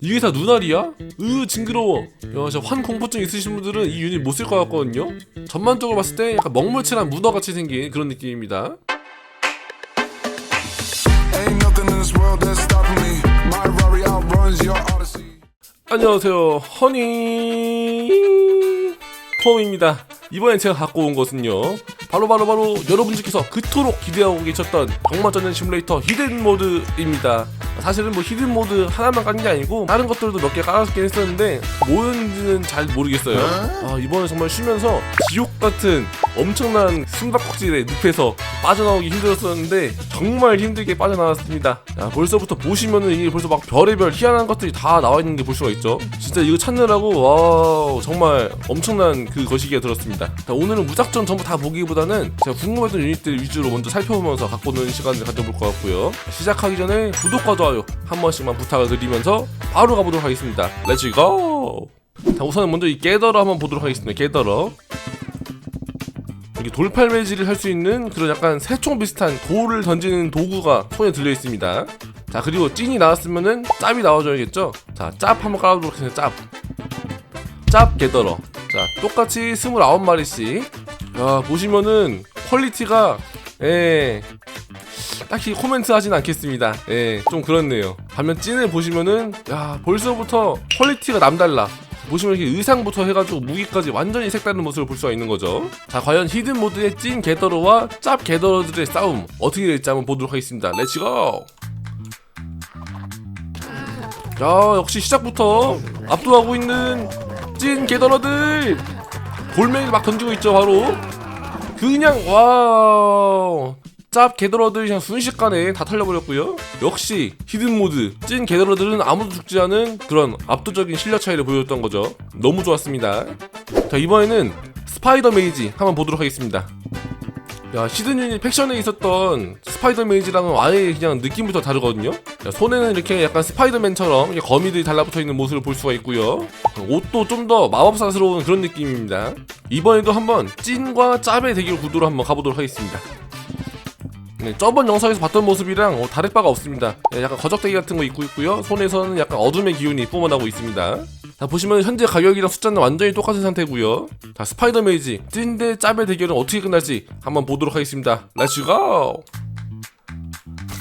이게 다 눈알이야? 으 징그러워. 야 진짜 환공포증 있으신 분들은 이 유닛 못 쓸 것 같거든요? 전반적으로 봤을 때 약간 먹물칠한 문어같이 생긴 그런 느낌입니다. 안녕하세요. 허니. 톰입니다 이번에 제가 갖고 온 것은요. 바로 바로 바로 여러분들께서 그토록 기대하고 계셨던 병마전는 시뮬레이터 히든 모드입니다. 사실은 뭐 히든 모드 하나만 깐 게 아니고 다른 것들도 몇 개 깔았긴 했었는데 뭐였는지는 잘 모르겠어요. 아 이번에 정말 쉬면서 지옥 같은 엄청난 숨바꼭질의 늪에서 빠져나오기 힘들었었는데 정말 힘들게 빠져나왔습니다. 야, 벌써부터 보시면은 이게 벌써 막 별의별 희한한 것들이 다 나와 있는 게 볼 수가 있죠. 진짜 이거 찾느라고 와 정말 엄청난 그 거시기가 들었습니다 자, 오늘은 무작정 전부 다 보기보다는 제가 궁금했던 유닛들 위주로 먼저 살펴보면서 갖고 노는 시간을 가져볼 것 같고요 시작하기 전에 구독과 좋아요 한 번씩만 부탁을 드리면서 바로 가보도록 하겠습니다 렛츠고 자 우선은 먼저 이 깨더러 한번 보도록 하겠습니다 깨더러 이게 돌팔 매질을 할 수 있는 그런 약간 새총 비슷한 돌을 던지는 도구가 손에 들려 있습니다. 자 그리고 찐이 나왔으면은 짭이 나와줘야겠죠. 자 짭 한번 깔아보도록 하겠습니다. 짭. 짭 개더러. 자 똑같이 29마리씩. 야 보시면은 퀄리티가 예. 딱히 코멘트 하진 않겠습니다. 예, 좀 그렇네요. 반면 찐을 보시면은 야 벌써부터 퀄리티가 남달라. 보시면 이렇게 의상부터 해가지고 무기까지 완전히 색다른 모습을 볼 수가 있는 거죠. 자, 과연 히든 모드의 찐 게더러와 짭 게더러들의 싸움 어떻게 될지 한번 보도록 하겠습니다. 렛츠고! 야, 역시 시작부터 압도하고 있는 찐 게더러들! 골매를 막 던지고 있죠, 바로. 그냥, 와. 짭 게더러들 그냥 순식간에 다 털려버렸고요. 역시 히든 모드 찐 게더러들은 아무도 죽지 않은 그런 압도적인 실력 차이를 보여줬던 거죠. 너무 좋았습니다. 자 이번에는 스파이더 메이지 한번 보도록 하겠습니다. 야 유닛 팩션에 있었던 스파이더 메이지랑은 아예 그냥 느낌부터 다르거든요. 자, 손에는 이렇게 약간 스파이더맨처럼 거미들이 달라붙어 있는 모습을 볼 수가 있고요. 옷도 좀 더 마법사스러운 그런 느낌입니다. 이번에도 한번 찐과 짭의 대결 구도로 한번 가보도록 하겠습니다. 네, 저번 영상에서 봤던 모습이랑 어, 다를 바가 없습니다. 네, 약간 거적대기 같은 거 입고 있고요. 손에서는 약간 어둠의 기운이 뿜어나고 있습니다. 자 보시면 현재 가격이랑 숫자는 완전히 똑같은 상태고요. 자 스파이더 메이지 찐대 짭의 대결은 어떻게 끝날지 한번 보도록 하겠습니다. 렛츠고!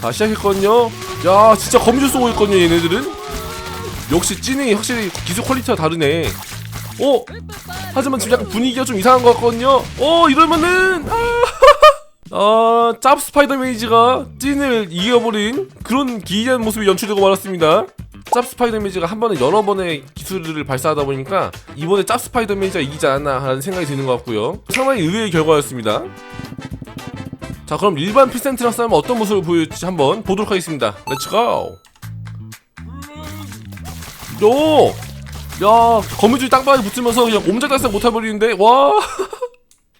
자 시작했거든요. 야 진짜 거미줄 쏘고 있거든요 얘네들은. 역시 찐이 확실히 기술 퀄리티가 다르네. 어? 하지만 지금 약간 분위기가 좀 이상한 것 같거든요. 어 이러면은 아 어, 짭 스파이더 메이지가 찐을 이겨버린 그런 기이한 모습이 연출되고 말았습니다. 짭 스파이더 메이지가 한 번에 여러 번의 기술을 발사하다 보니까 이번에 짭 스파이더 메이지가 이기지 않았나 하는 생각이 드는 것 같고요. 상당히 의외의 결과였습니다. 자, 그럼 일반 피센트랑 싸우면 어떤 모습을 보일지 한번 보도록 하겠습니다. 렛츠고! 요! 야, 거미줄 땅바닥에 붙으면서 그냥 옴짝달싹 못해버리는데, 와!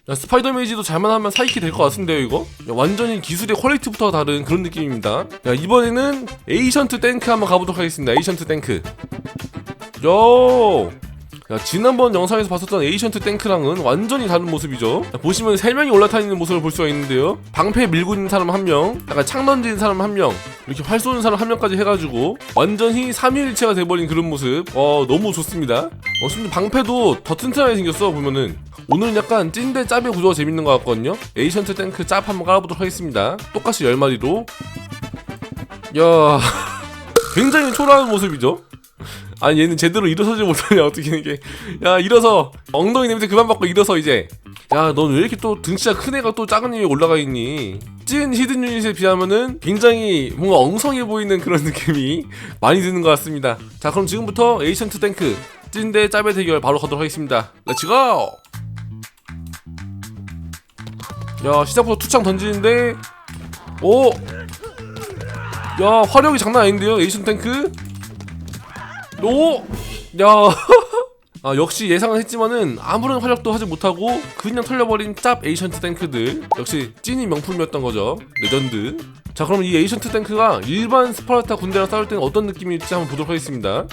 야, 스파이더 메이지도 잘만 하면 사이키 될 것 같은데요 이거? 야, 완전히 기술의 퀄리티부터 다른 그런 느낌입니다 야 이번에는 에이션트 탱크 한번 가보도록 하겠습니다 에이션트 탱크 요! 야 지난번 영상에서 봤었던 에이션트 탱크랑은 완전히 다른 모습이죠. 야, 보시면 3명이 올라타 있는 모습을 볼 수가 있는데요. 방패 밀고 있는 사람 한명 약간 창 던지는 사람 한 명 이렇게 활 쏘는 사람 한 명까지 해가지고 완전히 삼위일체가 돼버린 그런 모습. 어 너무 좋습니다. 어 심지어 방패도 더 튼튼하게 생겼어 보면은. 오늘은 약간 찐대 짭의 구조가 재밌는 것 같거든요. 에이션트 탱크 짭 한번 깔아보도록 하겠습니다. 똑같이 10마리로. 야 굉장히 초라한 모습이죠 아니 얘는 제대로 일어서지 못하냐 어떻게 이게. 야 일어서. 엉덩이 냄새 그만 맡고 일어서 이제. 야 넌 왜 이렇게 또 등치가 큰 애가 또 작은 애에 올라가 있니? 찐 히든 유닛에 비하면은 굉장히 뭔가 엉성해 보이는 그런 느낌이 많이 드는 것 같습니다. 자 그럼 지금부터 에이션트 탱크 찐 대 짭의 대결 바로 가도록 하겠습니다. 렛츠고 야 시작부터 투창 던지는데. 오! 야 화력이 장난 아닌데요 에이션 탱크 오! 야. 아, 역시 예상은 했지만은 아무런 화력도 하지 못하고 그냥 털려버린 짭 에이션트 탱크들. 역시 찐이 명품이었던 거죠. 레전드. 자 그럼 이 에이션트 탱크가 일반 스파르타 군대랑 싸울 때는 어떤 느낌일지 한번 보도록 하겠습니다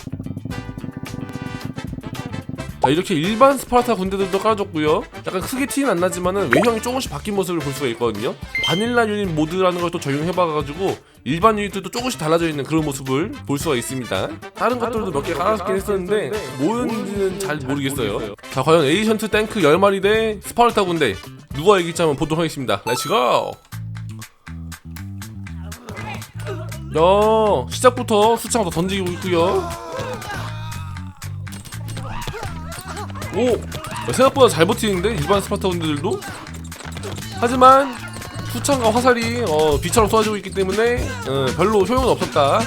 자 이렇게 일반 스파르타 군대들도 깔아줬고요. 약간 크게 티는 안 나지만은 외형이 조금씩 바뀐 모습을 볼 수가 있거든요. 바닐라 유닛 모드라는 걸 또 적용해봐가지고 일반 유닛들도 조금씩 달라져 있는 그런 모습을 볼 수가 있습니다. 다른 것들도 몇 개 깔아주긴 했었는데 뭐였는지는 잘 모르겠어요. 자 과연 에이션트 탱크 10마리 대 스파르타 군대 누가 이길지 한번 보도록 하겠습니다. 렛츠고 야 시작부터 수창도 던지고 있고요 오! 생각보다 잘 버티는데 일반 스파르타 군대들도? 하지만 수창과 화살이 어, 비처럼 쏘아지고 있기 때문에 어, 별로 효용은 없었다.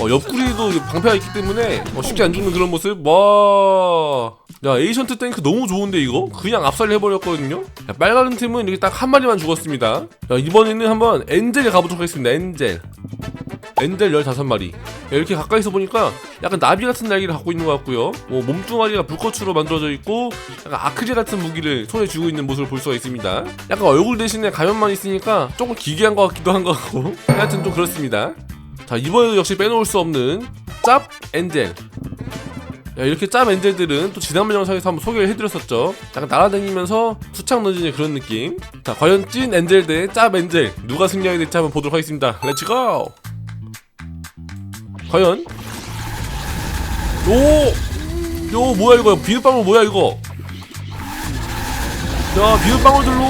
어, 옆구리도 방패가 있기 때문에 어, 쉽게 안 죽는 그런 모습. 와. 야 에이션트 탱크 너무 좋은데 이거? 그냥 압살 해버렸거든요? 야, 빨간 팀은 이렇게 딱 한 마리만 죽었습니다. 자 이번에는 한번 엔젤에 가보도록 하겠습니다 엔젤 엔젤 15마리. 이렇게 가까이서 보니까 약간 나비 같은 날개를 갖고 있는 것 같고요. 뭐 몸뚱아리가 불꽃으로 만들어져 있고 약간 아크릴 같은 무기를 손에 쥐고 있는 모습을 볼 수가 있습니다. 약간 얼굴 대신에 가면만 있으니까 조금 기괴한 것 같기도 한 것 같고. 하여튼 좀 그렇습니다. 자 이번에도 역시 빼놓을 수 없는 짭 엔젤. 야, 이렇게 짭 엔젤들은 또 지난번 영상에서 한번 소개를 해드렸었죠. 약간 날아다니면서 수창 던지는 그런 느낌. 자 과연 찐 엔젤 대 짭 엔젤 누가 승리하게 될지 한번 보도록 하겠습니다. 렛츠고 과연? 오! 요 뭐야 이거? 비눗방울 뭐야 이거? 야 비눗방울들로.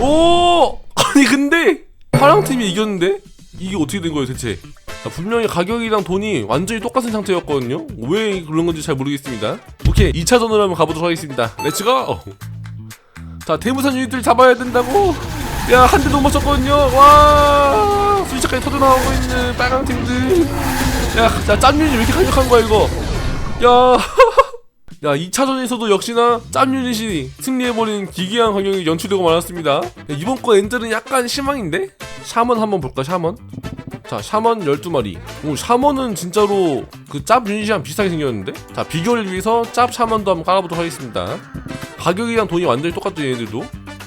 오! 아니 근데 파랑팀이 이겼는데? 이게 어떻게 된 거예요 대체? 자, 분명히 가격이랑 돈이 완전히 똑같은 상태였거든요? 왜 그런 건지 잘 모르겠습니다. 오케이 2차전으로 한번 가보도록 하겠습니다. 렛츠고 자 대무산 유닛들 잡아야 된다고? 야 한 대도 못 맞췄거든요? 와! 순식간에 터져나오고 있는 빨강 팀들 야, 야, 짬 유닛 왜 이렇게 강력한 거야, 이거? 야, 야, 2차전에서도 역시나 짬 유닛이 승리해버린 기괴한 광경이 연출되고 말았습니다. 야, 이번 거 엔젤은 약간 실망인데? 샤먼 한번 볼까, 샤먼? 자, 샤먼 12마리. 오, 샤먼은 진짜로 그짭 유닛이랑 비슷하게 생겼는데? 자, 비교를 위해서 짭 샤먼도 한번 깔아보도록 하겠습니다. 가격이랑 돈이 완전히 똑같죠, 얘네들도.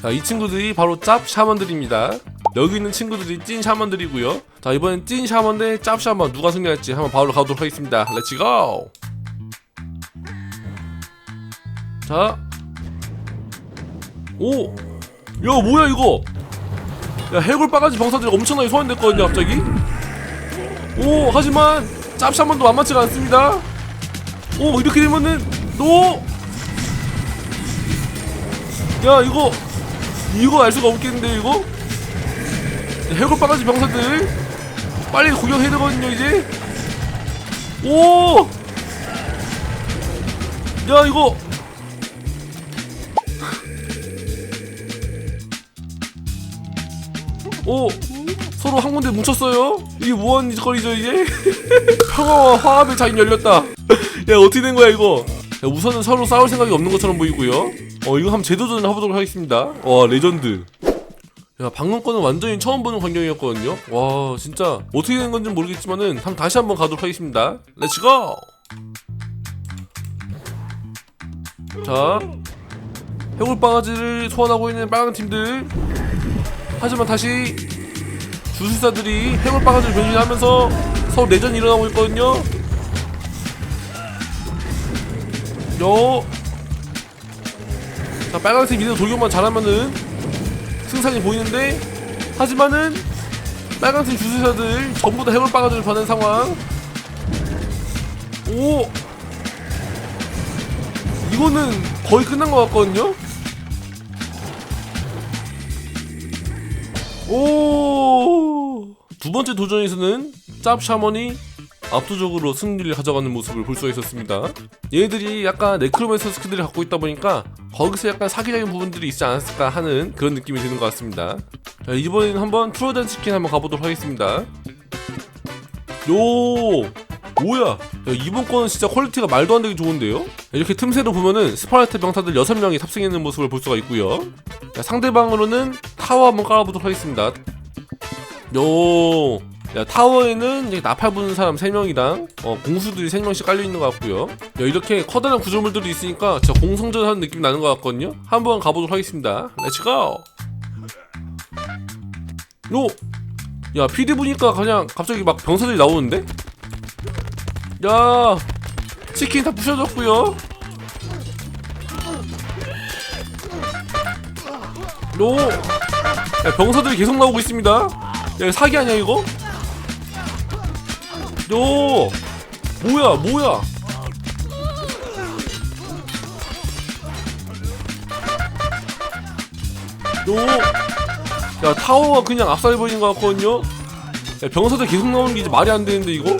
자, 이 친구들이 바로 짭 샤먼들입니다. 여기 있는 친구들이 찐 샤먼들이고요. 자, 이번엔 찐 샤먼 대짭 샤먼 누가 승리할지 한번 바로 가도록 하겠습니다. 렛츠고! 자. 오! 야, 뭐야, 이거? 야, 해골 바가지 병사들이 엄청나게 소환됐거든요, 갑자기? 오, 하지만 짭 샤먼도 만만치가 않습니다. 오, 이렇게 되면은, 노! 야, 이거, 이거 알 수가 없겠는데, 이거? 해골 바가지 병사들 빨리 구경해야 되거든요 이제 오! 야 이거 오! 서로 한 군데 뭉쳤어요? 이게 뭐하는 짓거리죠 이게? 평화와 화합의 장이 열렸다 야 어떻게 된 거야 이거 야, 우선은 서로 싸울 생각이 없는 것처럼 보이고요 어 이거 한번 재도전을 해보도록 하겠습니다. 와 레전드. 야 방금 거는 완전히 처음 보는 광경이었거든요. 와 진짜 어떻게 된 건지 모르겠지만은 한번 다시 한번 가도록 하겠습니다. 렛츠고 자 해골 바가지를 소환하고 있는 빨간 팀들. 하지만 다시 주술사들이 해골 바가지를 변신하면서 서로 내전이 일어나고 있거든요. 요. 자 빨간색 미드 돌격만 잘하면은 승산이 보이는데 하지만은 빨간색 주술사들 전부 다 해골 바가지를 받는 상황. 오! 이거는 거의 끝난 것 같거든요? 오 두 번째 도전에서는 짭 샤먼이 압도적으로 승리를 가져가는 모습을 볼 수가 있었습니다. 얘네들이 약간 네크로맨서 스킬들을 갖고 있다 보니까 거기서 약간 사기적인 부분들이 있지 않았을까 하는 그런 느낌이 드는 것 같습니다. 자, 이번에는 한번 프로전 치킨 한번 가보도록 하겠습니다. 요 뭐야 야, 이번 거는 진짜 퀄리티가 말도 안 되게 좋은데요? 이렇게 틈새로 보면은 스파르타 병사들 6명이 탑승했는 모습을 볼 수가 있고요 자, 상대방으로는 타워 한번 깔아보도록 하겠습니다 요 야, 타워에는 이제 나팔 부는 사람 3명이랑 어, 공수들이 3명씩 깔려있는 것 같고요. 야, 이렇게 커다란 구조물들이 있으니까 진짜 공성전 하는 느낌 나는 것 같거든요. 한번 가보도록 하겠습니다. 렛츠고 요! 야 PD 보니까 그냥 갑자기 막 병사들이 나오는데? 야 치킨 다 부셔졌고요. 요! 야, 병사들이 계속 나오고 있습니다. 야 사기 아니야 이거? 요 뭐야 뭐야 요야 타워가 그냥 압살해버리는 것 같거든요 야, 병사들 계속 나오는 게 이제 말이 안 되는데 이거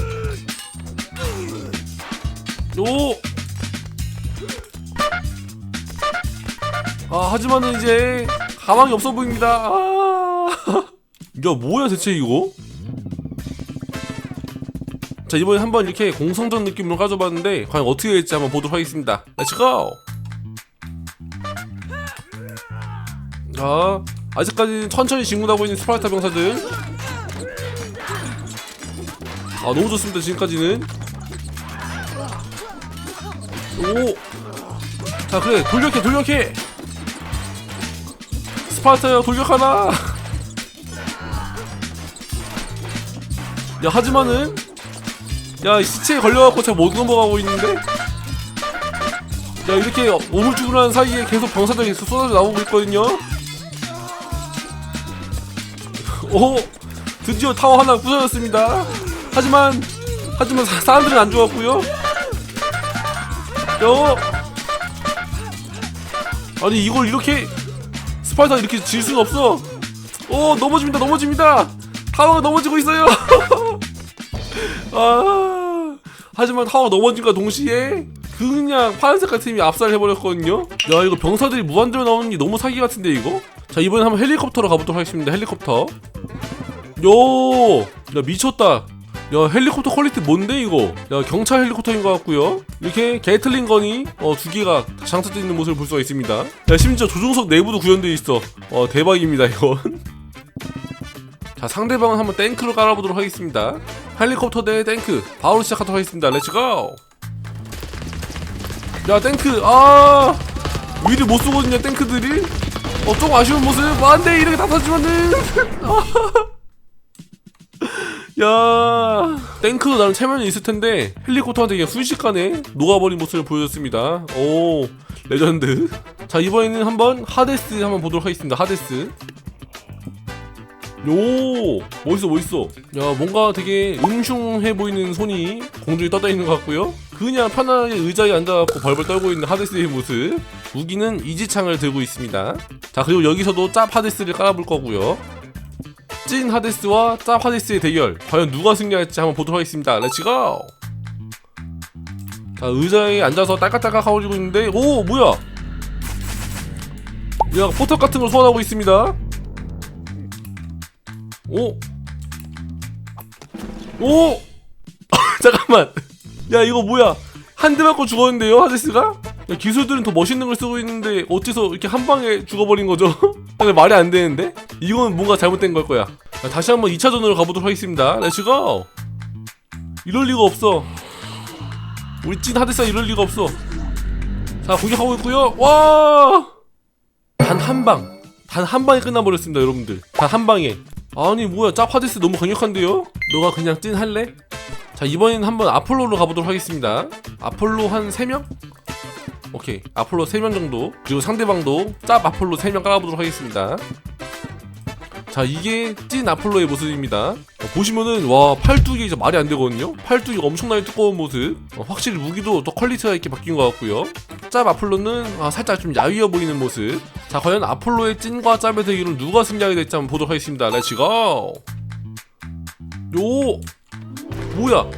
요 아, 하지만은 이제 가망이 없어 보입니다. 아. 야, 뭐야 대체 이거? 자, 이번에 한번 이렇게 공성전 느낌으로 가져봤는데 과연 어떻게 될지 한번 보도록 하겠습니다. 렛츠 고! 자, 아직까지 천천히 진군하고 있는 스파르타 병사들. 아, 너무 좋습니다. 지금까지는. 오! 자, 그래. 돌격해, 돌격해! 스파르타요 돌격하나 야 하지만은 야이 시체에 걸려갖고 잘 못 넘어가고 있는데 야 이렇게 오물쭈물한 사이에 계속 병사들이 쏟아져 나오고 있거든요 오 드디어 타워 하나 부서졌습니다 하지만 하지만 사, 사람들은 안 죽었고요 요 아니 이걸 이렇게 스파이다 이렇게 질 수는 없어. 오 넘어집니다 넘어집니다. 타워가 넘어지고 있어요. 아 하지만 타워 넘어진과 동시에 그냥 파란색깔 팀이 압살해버렸거든요. 야 이거 병사들이 무한대로 나오는 게 너무 사기 같은데 이거? 자 이번엔 한번 헬리콥터로 가보도록 하겠습니다. 헬리콥터. 요, 야 미쳤다. 야 헬리콥터 퀄리티 뭔데 이거? 야 경찰 헬리콥터인 것 같고요. 이렇게 게틀링 건이 어, 두 개가 장착되어 있는 모습을 볼 수가 있습니다. 야 심지어 조종석 내부도 구현되어 있어. 어 대박입니다 이건. 자 상대방은 한번 탱크로 깔아보도록 하겠습니다. 헬리콥터 대 탱크 바로 시작하도록 하겠습니다. 렛츠 고. 야 탱크 아 위를 못 쏘거든요 탱크들이. 어 조금 아쉬운 모습. 뭐 안돼 이렇게 다 터지면은. 야 탱크도 나름 체면이 있을 텐데 헬리콥터한테 그냥 순식간에 녹아버린 모습을 보여줬습니다. 오 레전드. 자 이번에는 한번 하데스 한번 보도록 하겠습니다. 하데스. 요 멋있어 멋있어. 야 뭔가 되게 음흉해 보이는 손이 공중에 떠다 있는 것 같고요. 그냥 편하게 의자에 앉아갖고 벌벌 떨고 있는 하데스의 모습. 무기는 이지창을 들고 있습니다. 자 그리고 여기서도 짭 하데스를 깔아볼 거고요. 찐 하데스와 짭 하데스의 대결 과연 누가 승리할지 한번 보도록 하겠습니다 렛츠고 자 의자에 앉아서 딸깍딸깍 하고 있는데 오 뭐야 야 포탑 같은 걸 소환하고 있습니다 오 오! 잠깐만 야 이거 뭐야 한 대 맞고 죽었는데요 하데스가? 야, 기술들은 더 멋있는 걸 쓰고 있는데 어째서 이렇게 한 방에 죽어버린 거죠? 근데 말이 안 되는데? 이건 뭔가 잘못된 걸 거야. 자, 다시 한번 2차전으로 가보도록 하겠습니다. 렛츠고! 이럴 리가 없어. 우리 찐 하드사 이럴 리가 없어. 자, 공격하고 있고요. 와! 단 한 방. 단 한 방에 끝나버렸습니다, 여러분들. 단 한 방에. 아니, 뭐야. 짭 하드스 너무 강력한데요? 너가 그냥 찐 할래? 자, 이번에는 한번 아폴로로 가보도록 하겠습니다. 아폴로 한 3명? 오케이 아폴로 3명 정도 그리고 상대방도 짭 아폴로 3명 깔아보도록 하겠습니다 자 이게 찐 아폴로의 모습입니다. 어, 보시면은 와 팔뚝이 이제 말이 안 되거든요? 팔뚝이 엄청나게 두꺼운 모습. 어, 확실히 무기도 더 퀄리티가 있게 바뀐 것 같고요. 짭 아폴로는 아, 살짝 좀 야위어 보이는 모습. 자 과연 아폴로의 찐과 짭의 대결은 누가 승리하게 될지 한번 보도록 하겠습니다. 렛츠고 요! 뭐야?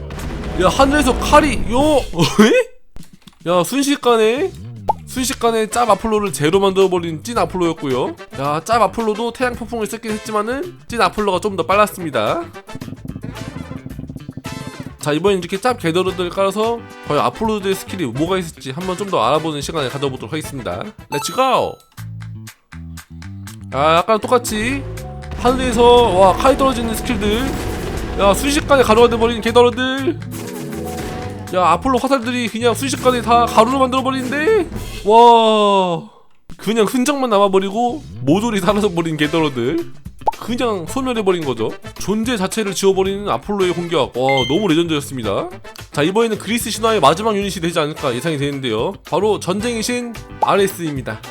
야 하늘에서 칼이 요! 에? 야 순식간에 순식간에 짭 아폴로를 제로 만들어버린 찐 아폴로였고요. 야 짭 아폴로도 태양 폭풍을 썼긴 했지만은 찐 아폴로가 좀 더 빨랐습니다. 자 이번엔 이렇게 짭 게더러들 깔아서 과연 아폴로들의 스킬이 뭐가 있을지 한번 좀 더 알아보는 시간을 가져보도록 하겠습니다. 렛츠고 야 약간 똑같이 하늘에서 와 칼이 떨어지는 스킬들. 야 순식간에 가루가 돼버린 게더러들 야 아폴로 화살들이 그냥 순식간에 다 가루로 만들어버리는데 와 그냥 흔적만 남아버리고 모조리 사라져버린 게더러들 그냥 소멸해버린 거죠. 존재 자체를 지워버리는 아폴로의 공격. 와, 너무 레전드였습니다. 자, 이번에는 그리스 신화의 마지막 유닛이 되지 않을까 예상이 되는데요. 바로 전쟁의 신 아레스입니다.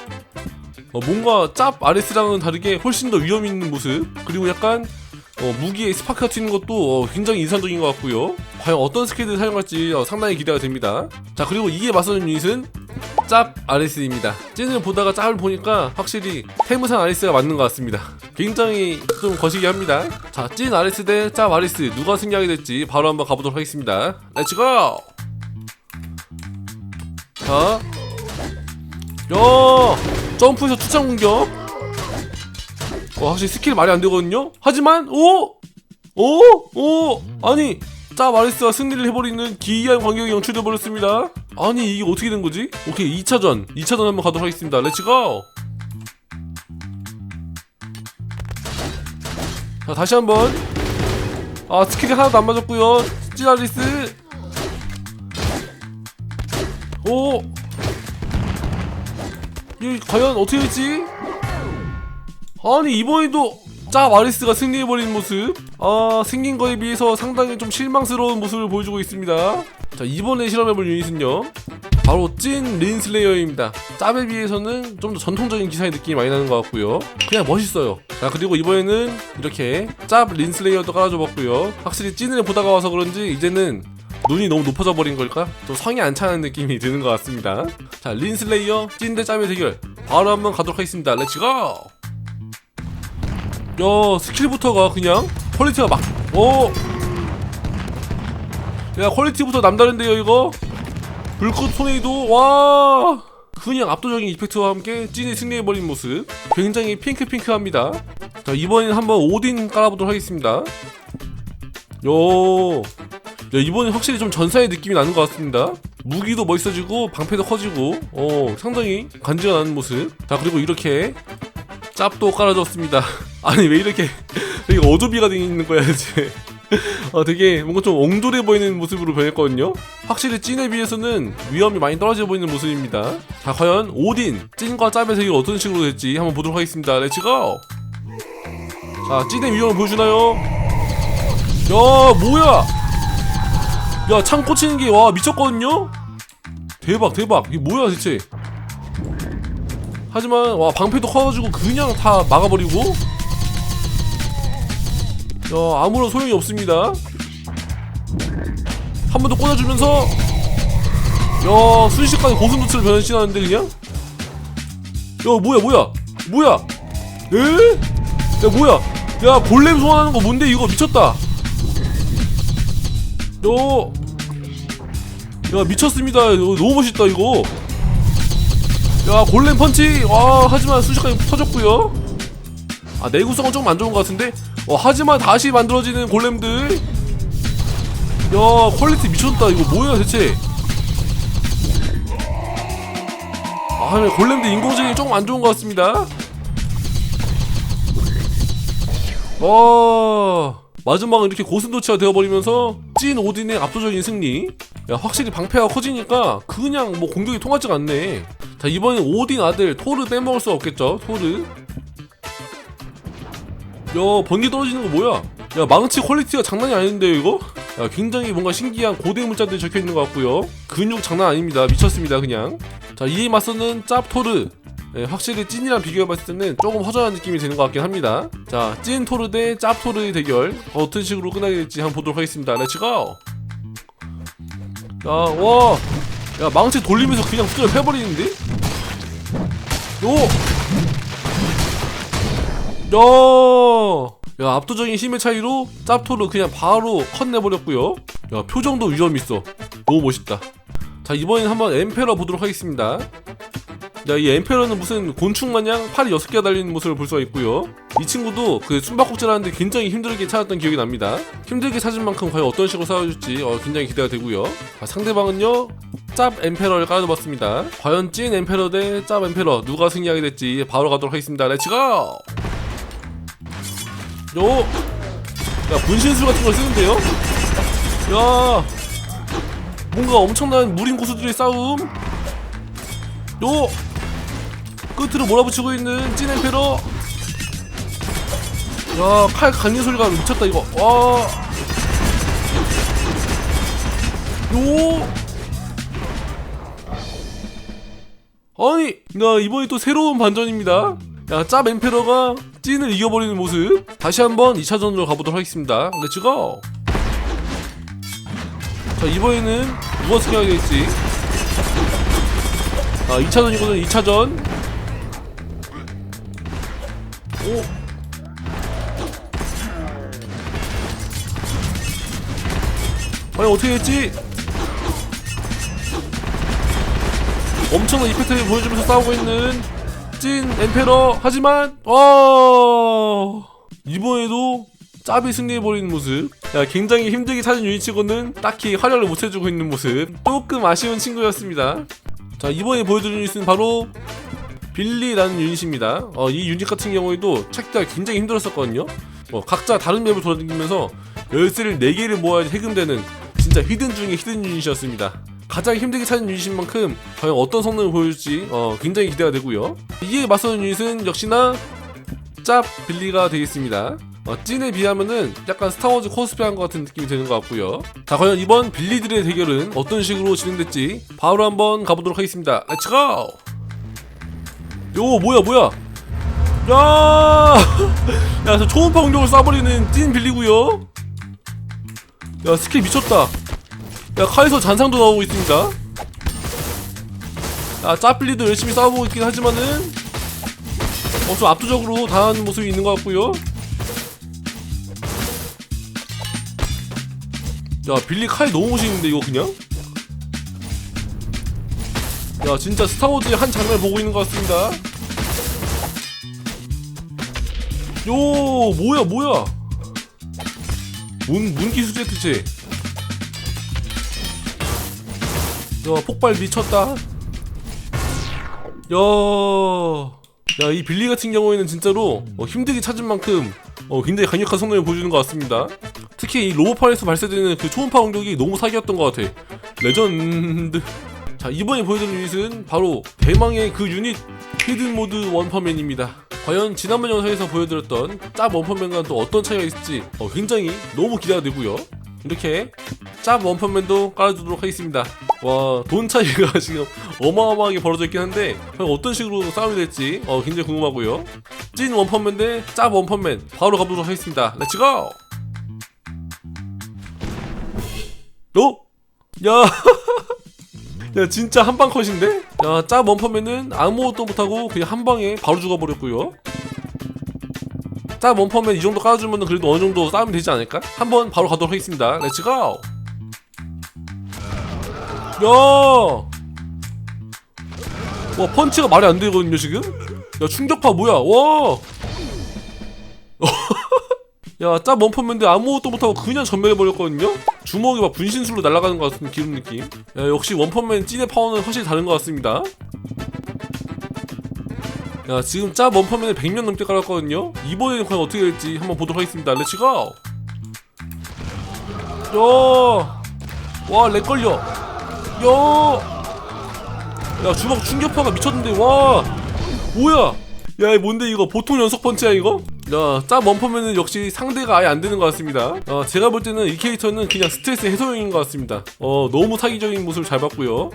어, 뭔가 짭 아레스랑은 다르게 훨씬 더 위험 있는 모습. 그리고 약간 어, 무기에 스파크가 튀는 것도 어, 굉장히 인상적인 것 같고요. 과연 어떤 스킬을 사용할지 어, 상당히 기대가 됩니다. 자, 그리고 이에 맞서는 유닛은 짭 아레스입니다. 찐을 보다가 짭을 보니까 확실히 태무산 아레스가 맞는 것 같습니다. 굉장히 좀 거시기 합니다. 자, 찐 아레스 대 짭 아레스 누가 승리하게 될지 바로 한번 가보도록 하겠습니다. 렛츠고! 자, 야, 점프에서 투창 공격. 어, 확실히 스킬 말이 안 되거든요. 하지만 오, 오, 오, 아니 짭 아레스가 승리를 해버리는 기이한 광경이 연출돼 버렸습니다. 아니 이게 어떻게 된 거지? 오케이 2차전, 2차전 한번 가도록 하겠습니다. 렛츠고. 자 다시 한 번. 아 스킬이 하나도 안 맞았고요. 찐 아레스. 오. 이 과연 어떻게 될지? 아니 이번에도 짜 마리스가 승리해버린 모습. 아 생긴 거에 비해서 상당히 좀 실망스러운 모습을 보여주고 있습니다. 자 이번에 실험해볼 유닛은요. 바로 찐 린슬레이어입니다. 짭에 비해서는 좀 더 전통적인 기사의 느낌이 많이 나는 것 같고요. 그냥 멋있어요. 자 그리고 이번에는 이렇게 짭 린슬레이어도 깔아줘봤고요. 확실히 찐을 보다가 와서 그런지 이제는 눈이 너무 높아져 버린 걸까? 좀 성이 안 차는 느낌이 드는 것 같습니다. 자 린슬레이어 찐 대 짭의 대결. 바로 한번 가도록 하겠습니다. 렛츠고 야 스킬부터가 그냥 퀄리티가 막 오! 야 퀄리티부터 남다른데요 이거? 불꽃 토네이도 와! 그냥 압도적인 이펙트와 함께 찐이 승리해버린 모습. 굉장히 핑크핑크합니다. 자 이번엔 한번 오딘 깔아보도록 하겠습니다. 요. 야, 이번엔 확실히 좀 전사의 느낌이 나는 것 같습니다. 무기도 멋있어지고 방패도 커지고 어 상당히 간지가 나는 모습. 자 그리고 이렇게 짭도 깔아줬습니다. 아니 왜 이렇게 되게 어조비가 돼 있는 거야 대체? 어, 되게 뭔가 좀 옹졸해 보이는 모습으로 변했거든요. 확실히 찐에 비해서는 위험이 많이 떨어져 보이는 모습입니다. 자 과연 오딘 찐과 짭의 세계가 어떤 식으로 될지 한번 보도록 하겠습니다. 렛츠고! 자 찐의 위험을 보여주나요? 야 뭐야? 야 창 꽂히는 게 와 미쳤거든요? 대박 대박 이게 뭐야 대체? 하지만 와 방패도 커가지고 그냥 다 막아버리고 야 아무런 소용이 없습니다. 한 번 더 꽂아주면서 야 순식간에 고슴도치를 변신하는데 그냥? 야 뭐야 뭐야? 뭐야? 에? 야 뭐야? 야 골렘 소환하는 거 뭔데? 이거 미쳤다. 야야 미쳤습니다. 이거 너무 멋있다 이거. 야 골렘 펀치. 와 하지만 순식간에 터졌고요. 아 내구성은 조금 안 좋은 것 같은데 어 하지만 다시 만들어지는 골렘들. 야 퀄리티 미쳤다. 이거 뭐야 대체? 아 하면 골렘들 인공지능이 조금 안 좋은 것 같습니다. 어 마지막은 이렇게 고슴도치가 되어버리면서 찐 오딘의 압도적인 승리. 야 확실히 방패가 커지니까 그냥 뭐 공격이 통하지가 않네. 자 이번엔 오딘 아들 토르 빼먹을 수 없겠죠 토르 야 번개 떨어지는 거 뭐야? 야 망치 퀄리티가 장난이 아닌데요 이거? 야 굉장히 뭔가 신기한 고대 문자들이 적혀있는 것 같고요. 근육 장난 아닙니다. 미쳤습니다 그냥. 자 이에 맞서는 짭 토르. 예, 확실히 찐이랑 비교해봤을 때는 조금 허전한 느낌이 드는 것 같긴 합니다. 자 찐 토르 대 짭 토르의 대결. 어떤 식으로 끝나게 될지 한번 보도록 하겠습니다. 렛츠고 야와! 야 망치 돌리면서 그냥 흡수를 해버리는데? 요! 야! 야 압도적인 힘의 차이로 짭토를 그냥 바로 컷내버렸고요. 야 표정도 위험 있어. 너무 멋있다. 자 이번엔 한번 엠페러 보도록 하겠습니다. 야이 엠페러는 무슨 곤충 마냥 팔이 6개가 달리는 모습을 볼 수가 있고요. 이 친구도 그 숨바꼭질 하는데 굉장히 힘들게 찾았던 기억이 납니다. 힘들게 찾은 만큼 과연 어떤 식으로 싸워줄지 어, 굉장히 기대가 되고요. 자, 상대방은요 짭 엠페러를 깔아봤습니다. 과연 찐 엠페러 대 짭 엠페러 누가 승리하게 될지 바로 가도록 하겠습니다. 렛츠고 요! 야 분신술 같은 걸 쓰는데요? 야 뭔가 엄청난 무린 고수들의 싸움 요! 끝으로 몰아붙이고 있는 찐 엠페러 야칼 강림 소리가 미쳤다 이거 와 요. 아니, 나 이번에 또 새로운 반전입니다. 야, 짭 엠페러가 찐을 이겨버리는 모습. 다시 한번 2차전으로 가보도록 하겠습니다. 렛츠고! 자, 이번에는 누가 승리하게 될지. 아, 2차전이거든, 2차전. 오! 과연 어떻게 될지? 엄청난 이펙트를 보여주면서 싸우고 있는 찐 엠페러. 하지만 어! 이번에도 짭이 승리해버리는 모습. 야, 굉장히 힘들게 찾은 유닛치고는 딱히 활약을 못해주고 있는 모습. 조금 아쉬운 친구였습니다. 자 이번에 보여드릴 유닛은 바로 빌리라는 유닛입니다. 어, 이 유닛 같은 경우에도 찾기가 굉장히 힘들었었거든요. 어, 각자 다른 맵을 돌아다니면서 열쇠를 4개를 모아야 해금되는 진짜 히든 중에 히든 유닛이었습니다 가장 힘들게 찾은 유닛인 만큼 과연 어떤 성능을 보여줄지 어, 굉장히 기대가 되고요. 이에 맞서는 유닛은 역시나 짭 빌리가 되겠습니다. 어, 찐에 비하면은 약간 스타워즈 코스프레한 것 같은 느낌이 드는 것 같고요. 자 과연 이번 빌리들의 대결은 어떤 식으로 진행될지 바로 한번 가보도록 하겠습니다. 렛츠 고 요 뭐야 뭐야? 야, 야, 저 초음파 공격을 쏴버리는 찐 빌리고요. 야, 스킬 미쳤다. 야, 카에서 잔상도 나오고 있습니다. 야, 짜빌리도 열심히 싸우고 있긴 하지만은, 어, 좀 압도적으로 당하는 모습이 있는 것 같고요. 야, 빌리 칼 너무 멋있는데, 이거 그냥? 야, 진짜 스타워즈의 한 장면을 보고 있는 것 같습니다. 요 뭐야 뭐야 문 문기 수제 특제 야 폭발 미쳤다. 야 야 이 빌리 같은 경우에는 진짜로 어, 힘들게 찾은 만큼 어, 굉장히 강력한 성능을 보여주는 것 같습니다. 특히 이 로보팔에서 발사되는 그 초음파 공격이 너무 사기였던 것 같아. 레전드. 자 이번에 보여드릴 유닛은 바로 대망의 그 유닛 히든 모드 원퍼맨입니다. 과연 지난번 영상에서 보여드렸던 짭 원펀맨과는 또 어떤 차이가 있을지 어, 굉장히 너무 기대가 되고요 이렇게 짭 원펀맨도 깔아주도록 하겠습니다. 와 돈 차이가 지금 어마어마하게 벌어져 있긴 한데 어떤 식으로 싸움이 될지 어, 굉장히 궁금하고요. 찐 원펀맨 대 짭 원펀맨 바로 가보도록 하겠습니다. 렛츠고 어? 야. 야 진짜 한방 컷인데? 야 짭 원펀맨은 아무것도 못하고 그냥 한 방에 바로 죽어버렸고요 짭 원펀맨 이 정도 깔아주면 그래도 어느 정도 싸움이 되지 않을까? 한번 바로 가도록 하겠습니다 렛츠고 야! 와 펀치가 말이 안 되거든요 지금? 야 충격파 뭐야 와! 야, 짭 원펀맨인데 아무것도 못하고 그냥 전멸해버렸거든요? 주먹이 막 분신술로 날아가는 것 같은 기름 느낌. 야, 역시 원펀맨 찐의 파워는 확실히 다른 것 같습니다. 야, 지금 짭 원펀맨을 100명 넘게 깔았거든요? 이번에는 과연 어떻게 될지 한번 보도록 하겠습니다. 렛츠고! 야! 와, 렉 걸려! 야! 야, 주먹 충격파가 미쳤는데, 와! 뭐야! 야, 이 뭔데 이거? 보통 연속 펀치야 이거? 야, 짭 원퍼맨은 역시 상대가 아예 안 되는 것 같습니다. 어, 제가 볼 때는 이 캐릭터는 그냥 스트레스 해소용인 것 같습니다. 어, 너무 사기적인 모습을 잘 봤고요.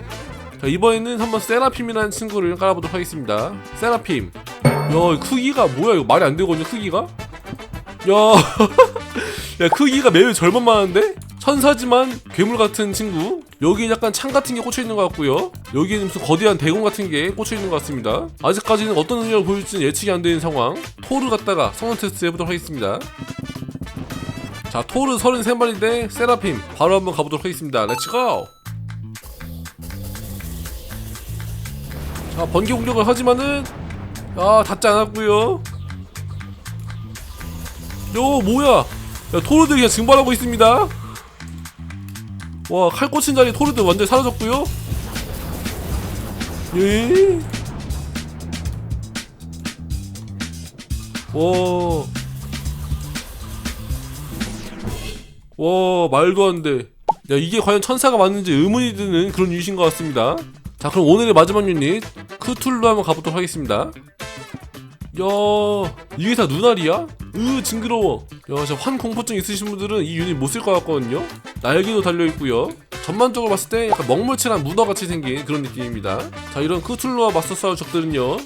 자, 이번에는 한번 세라핌이라는 친구를 깔아보도록 하겠습니다. 세라핌. 야, 이 크기가 뭐야? 이거 말이 안 되거든요, 크기가? 야, 야, 크기가 매우 절만만한데? 천사지만 괴물 같은 친구. 여기 약간 창 같은 게 꽂혀 있는 것 같고요. 여기에는 무슨 거대한 대공 같은 게 꽂혀 있는 것 같습니다. 아직까지는 어떤 능력을 보여줄지는 예측이 안 되는 상황. 토르 갖다가 성능 테스트 해보도록 하겠습니다. 자, 토르 33마리 대 세라핌. 바로 한번 가보도록 하겠습니다. 렛츠고! 자, 번개 공격을 하지만은, 아, 닿지 않았고요 요, 뭐야! 야, 토르들이 그냥 증발하고 있습니다. 와, 칼 꽂힌 자리 토르들 완전 사라졌고요 예? 와. 와, 말도 안 돼. 야, 이게 과연 천사가 맞는지 의문이 드는 그런 유닛인 것 같습니다. 자, 그럼 오늘의 마지막 유닛, 크툴로 한번 가보도록 하겠습니다. 야, 이게 다 눈알이야? 으 징그러워. 야 진짜 환공포증 있으신 분들은 이 유닛 못 쓸 것 같거든요. 날개도 달려있고요. 전반적으로 봤을 때 약간 먹물칠한 문어같이 생긴 그런 느낌입니다. 자 이런 크툴루와 맞서 싸울 적들은요.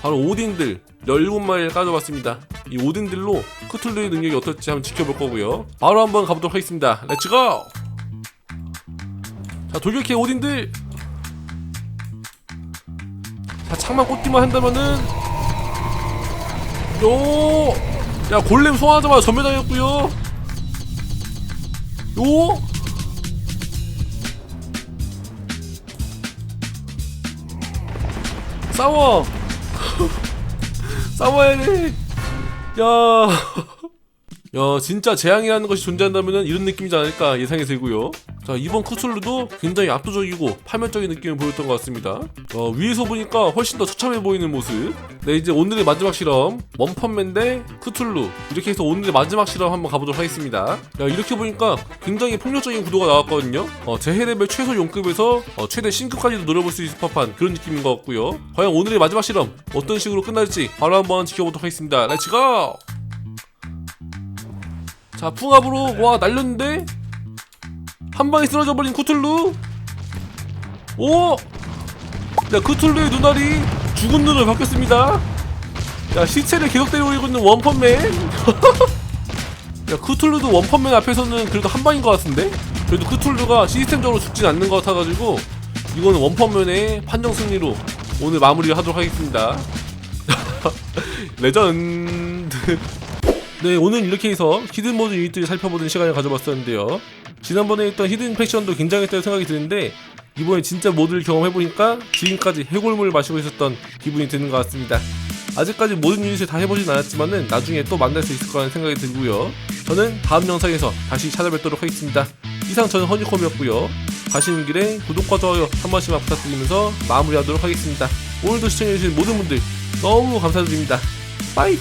바로 오딘들 17마리를 까져봤습니다. 이 오딘들로 크툴루의 능력이 어떨지 한번 지켜볼 거고요. 바로 한번 가보도록 하겠습니다. 렛츠고 자 돌격해 오딘들 자 창만 꽂기만 한다면은 요! 야 골렘 소환하자마자 전멸당했고요 요! 싸워! 싸워야 돼! 야! 야 진짜 재앙이라는 것이 존재한다면 이런 느낌이지 않을까 예상이 들고요 자 이번 쿠툴루도 굉장히 압도적이고 파멸적인 느낌을 보였던 것 같습니다. 어, 위에서 보니까 훨씬 더 처참해 보이는 모습. 네 이제 오늘의 마지막 실험 원펀맨 대 쿠툴루. 이렇게 해서 오늘의 마지막 실험 한번 가보도록 하겠습니다. 야 이렇게 보니까 굉장히 폭력적인 구도가 나왔거든요. 어, 재해 레벨 최소 용급에서 어, 최대 신급까지도 노려볼 수 있을 법한 그런 느낌인 것 같고요. 과연 오늘의 마지막 실험 어떤 식으로 끝날지 바로 한번 지켜보도록 하겠습니다. 렛츠고 자 풍압으로 와 날렸는데 한 방에 쓰러져 버린 쿠툴루? 오! 야 쿠툴루의 눈알이 죽은 눈으로 바뀌었습니다. 야 시체를 계속 때리고 있는 원펀맨? 야 쿠툴루도 원펀맨 앞에서는 그래도 한 방인 것 같은데? 그래도 쿠툴루가 시스템적으로 죽진 않는 것 같아가지고 이거는 원펀맨의 판정 승리로 오늘 마무리 하도록 하겠습니다. 레전드. 네 오늘 이렇게 해서 히든 모드 유닛들을 살펴보는 시간을 가져봤었는데요 지난번에 했던 히든 패션도 굉장했다는 생각이 드는데 이번에 진짜 모드를 경험해보니까 지금까지 해골물을 마시고 있었던 기분이 드는 것 같습니다. 아직까지 모든 유닛을 다 해보진 않았지만은 나중에 또 만날 수 있을 거라는 생각이 들고요. 저는 다음 영상에서 다시 찾아뵙도록 하겠습니다. 이상 저는 허니콤이었고요. 가시는 길에 구독과 좋아요 한 번씩만 부탁드리면서 마무리하도록 하겠습니다. 오늘도 시청해주신 모든 분들 너무 감사드립니다. 빠이